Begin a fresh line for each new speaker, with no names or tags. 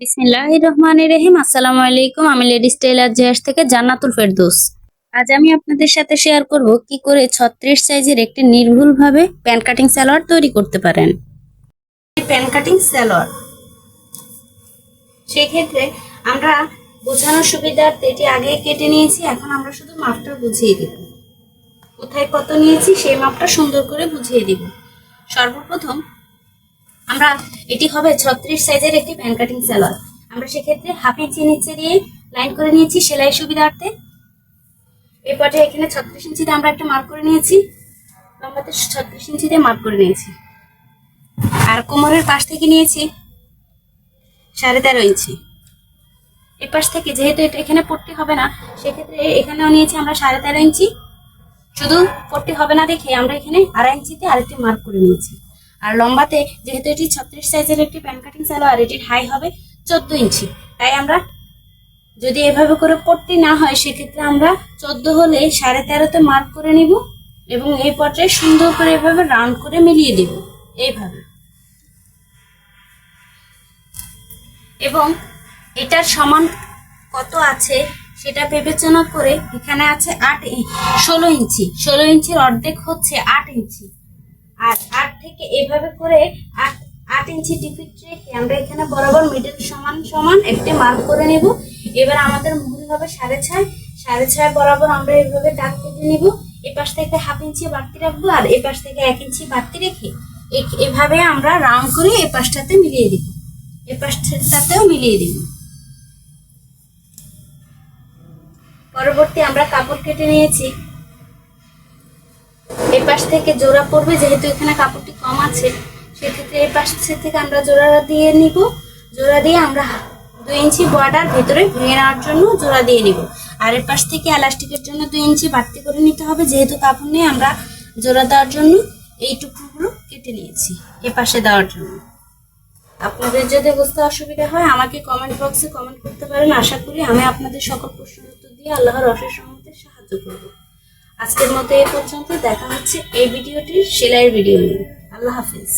বিসমিল্লাহ আসসালামু আলাইকুম। আমি লেডিস থেকে আজ আমি আপনাদের সাথে শেয়ার কি করে ছত্রিশ সাইজের একটি নির্ভুলভাবে প্যান তৈরি করতে পারেন। প্যান কাটিং সালোয়ার, সেক্ষেত্রে আমরা বোঝানোর সুবিধার্থে এটি কেটে নিয়েছি, এখন আমরা শুধু মাপটা বুঝিয়ে কোথায় কত নিয়েছি, সেই মাপটা সুন্দর করে বুঝিয়ে দিব। সর্বপ্রথম আমরা এটি হবে ছত্রিশ সাইজের একটি প্যান কাটিং সালোয়ার আমরা সেক্ষেত্রে হাফ ইঞ্চি নিচে দিয়ে লাইন করে নিয়েছি সেলাই সুবিধার্থে। এই পর্যায়ে এখানে ছত্রিশ ইঞ্চিতে আমরা একটা মার্ক করে নিয়েছি। লম্বাতে ছত্রিশ ইঞ্চিতে মার্ক করে নিয়েছি। আর কোমরের পাশ থেকে নিয়েছি সাড়ে তেরো ইঞ্চি। এ পাশ থেকে যেহেতু এটা এখানে পট্টি হবে না, সেক্ষেত্রে এখানেও নিয়েছি আমরা সাড়ে তেরো ইঞ্চি। শুধু পট্টি হবে না দেখে আমরা এখানে আড়াই ইঞ্চিতে আরেকটি মার্ক করে নিয়েছি। আর লম্বাতে যেহেতু এটি ছত্রিশ সাইজের একটি প্যান কাটিং সালোয়ার এটির হাই হবে চোদ্দ ইঞ্চি। তাই আমরা যদি এভাবে করে পট্টি না হয়, সেক্ষেত্রে আমরা চোদ্দ হলে সাড়ে তেরোতে মার্ক করে নিব এবং এই পর্যায়ে সুন্দর করে এভাবে রাউন্ড করে মিলিয়ে দেব, এইভাবে। এবং এটার সমান কত আছে সেটা বিবেচনা করে এখানে আছে আট ষোলো ইঞ্চি। ষোলো ইঞ্চির অর্ধেক হচ্ছে আট ইঞ্চি। আর আট থেকে এভাবে করে আট আট ইঞ্চি টিকিট রেখে আমরা এখানে বরাবর মিডল সমান সমান একটি মার্ক করে নেব। এবার আমাদের মুহুরি হবে সাড়ে ছয়। সাড়ে ছয় বরাবর আমরা এইভাবে দাগ কেটে নেব। এ পাশ থেকে হাফ ইঞ্চি বাড়তি রাখব আর এ পাশ থেকে এক ইঞ্চি বাড়তি রেখে এভাবে আমরা রাউন্ড করে এ পাশটাতে মিলিয়ে দিব। এ পাশটাতেও মিলিয়ে দিব। পরবর্তী আমরা কাপড় কেটে নিয়েছি। পাশ থেকে জোড়া পড়বে, যেহেতু এখানে কাপড়টি কম আছে, সেক্ষেত্রে এই পাশ থেকে আমরা জোড়া দিয়ে নিব। জোড়া দিয়ে আমরা দুই ইঞ্চি বর্ডার ভেতরে ভেঙে নেওয়ার জন্য জোড়া দিয়ে নিব। আর এর পাশ থেকে এলাস্টিকের জন্য দুই ইঞ্চি বাড়তি করে নিতে হবে, যেহেতু কাপড় নিয়ে আমরা জোড়া দেওয়ার জন্য এই টুকরোগুলো কেটে নিয়েছি, এ পাশে দেওয়ার জন্য। আপনাদের যদি বুঝতে অসুবিধা হয়, আমাকে কমেন্ট বক্সে কমেন্ট করতে পারেন। আশা করি আমি আপনাদের সকল প্রশ্নের উত্তর দিয়ে আল্লাহর অশেষ রহমতে সাহায্য করব। আজকের মতো এ পর্যন্ত। দেখা হচ্ছে এই ভিডিওটির সেলাইয়ের ভিডিও নিয়ে। আল্লাহ হাফিজ।